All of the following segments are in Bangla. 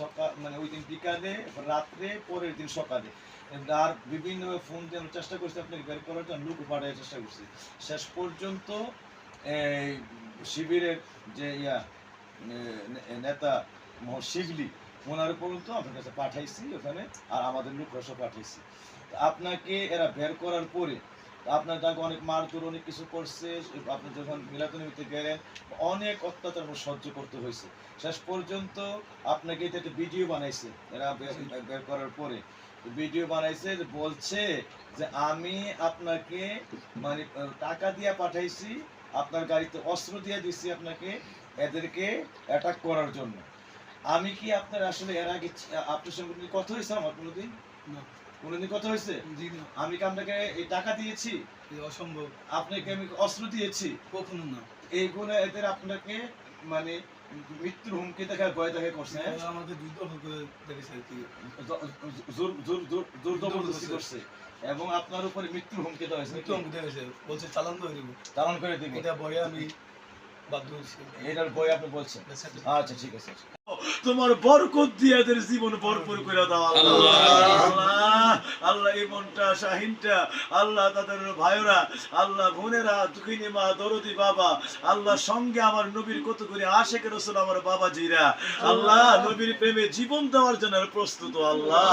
সকাল মানে ওই দিন বিকালে, রাত্রে, পরের দিন সকালে। আর বিভিন্ন ফোন দিয়ে চেষ্টা করছি আপনাকে বের করার জন্য, লুক পাঠানোর চেষ্টা করছি। শেষ পর্যন্ত এই শিবিরের যে ইয়া নেতা শিবলি ওনার পর্যন্ত আপনার কাছে পাঠাইছি ওখানে, আর আমাদের লোকরা সব পাঠাইছি। আপনাকে এরা বের করার পরে আপনার তাকে অনেক মারধর অনেক কিছু করছে আপনি যখন মিলাতনিমিতে গেলেন অনেক অত্যাচার সহ্য করতে হয়েছে। শেষ পর্যন্ত আপনাকে এটা একটা ভিডিও বানাইছে এরা বের- করার পরে। ভিডিও বানাইছে যে বলছে যে আমি আপনাকে মানে টাকা দিয়ে পাঠাইছি আপনার গাড়িতে অস্ত্র দিয়ে দিচ্ছি আপনাকে এদেরকে অ্যাটাক করার জন্য। আমি কি আপনার আসলে এর আগে আপনার সঙ্গে কথা হয়েছে আমার কোনোদিন। কোনোদিন কথা হয়েছে? আমি কি আপনাকে এই টাকা দিয়েছি? অসম্ভব। আপনাকে আমি অস্ত্র দিয়েছি? কখনো না। এইগুলো এদের আপনাকে মানে মৃত্যুর হুমকি দেখা ভয় দেখা করছে হ্যাঁ? আমাকে যুদ্ধ করে দেখেছে আর কি। জোর- জোর- জোর- জোর জবরদস্তি করছে। এবং আপনার উপরে মৃত্যুর হুমকি দেওয়া হয়েছে মৃত্যু আমি দেখেছে বলছে চালান ধরে দেবো। তারণ করে দিবে। এটা ভয়ে আমি বাধ্য হয়েছি। এটার বই আপনি বলছেন। আচ্ছা ঠিক আছে। তোমার বরকত দিয়ে এদের জীবন ভরপুর করে দাও আল্লাহ। আল্লাহ। আল্লাহ এই মনটা শাহিনটা আল্লাহ তাদের ভাইরা আল্লাহ বোনেরা দুঃখিনী মা দরদি বাবা আল্লাহ সঙ্গে আমার নবীর কত করে আশেখ রসুল আমার বাবা জিরা আল্লাহ নবীর প্রেমে জীবন দেওয়ার জন্য প্রস্তুত আল্লাহ।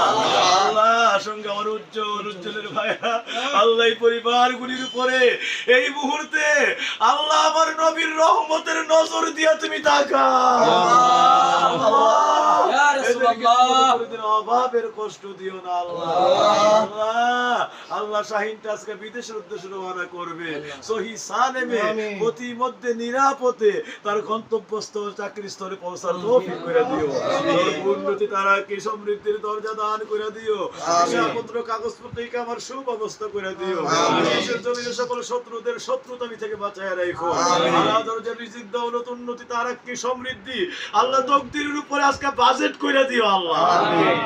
আল্লাহ সঙ্গে আমার উজ্জ্বল উজ্জ্বলের ভাইরা আল্লাহ এই পরিবারগুলির উপরে এই মুহূর্তে আল্লাহ আমার নবীর রহমতের নজর দিয়া তুমি তাকা রাসূলুল্লাহ। এদেরকে অভাবের কষ্ট দিও না আল্লাহ আল্লাহ শাহিনটা আজকে বিদেশের উদ্দেশ্যে রওনা করবে। সহি সালেমে প্রতি মধ্যে নিরাপদে তার গন্তব্যস্থল চাকরি স্থলে পৌঁছার তৌফিক করে দিও। তোর উন্নতি তারা কি সমৃদ্ধির দরজা দান করে দিও? হিসাবপত্র কাগজপত্রিকা আমার সুব্যবস্থা করে দিও। দেশের জমিনে সকল শত্রুদের শত্রুতামি থেকে বাঁচায় রাখো। আল্লাহ দরজা রিজিক দৌলত উন্নতি তারা কি সমৃদ্ধি? আল্লাহ তকদিরের উপরে আজকে বাজেট করে দিও আল্লাহ।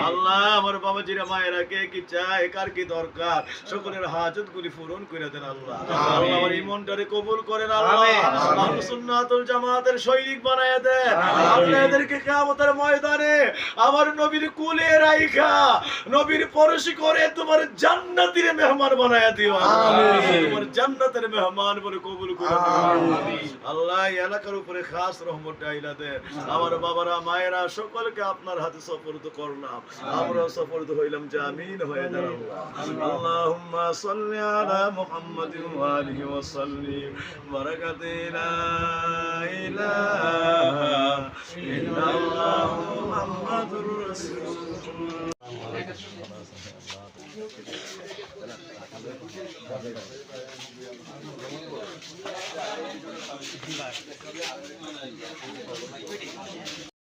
আল্লাহ আমার বাবা জিরা মায়েরা কে কি চায় কার কি দরকার? সকলের হাজত গুলি পূরণ করে দেন আল্লাহ। আল্লাহ আমার ইমনটারে কবুল করেন আল্লাহ। সুন্নাতুল জামাতের সৈনিক বানায় দেন। আল্লাহ এদেরকে কিয়ামতের ময়দানে আমার নবীর কুলে রাইখা নবীর পরশি করে তোমার জান্নাতের মেহমান বানায় দিও। আল্লাহ তোমার জান্নাতের মেহমান বলে কবুল করে। আল্লাহ এলাকার উপরে খাস রহমত ডাইলা দেন। আমার বাবারা মায়েরা সকলকে আপনার হাতে সফরদ করলাম। আমরা সফরদ হইলাম জামিন হয়ে দাঁড়াবো। আল্লাহুম্মা সাল্লি আলা মুহাম্মাদিন ওয়া আলিহি ওয়া সাল্লিম বারাকাতে লা ইলাহা ইল্লাল্লাহ মুহাম্মাদুর রাসূলুল্লাহ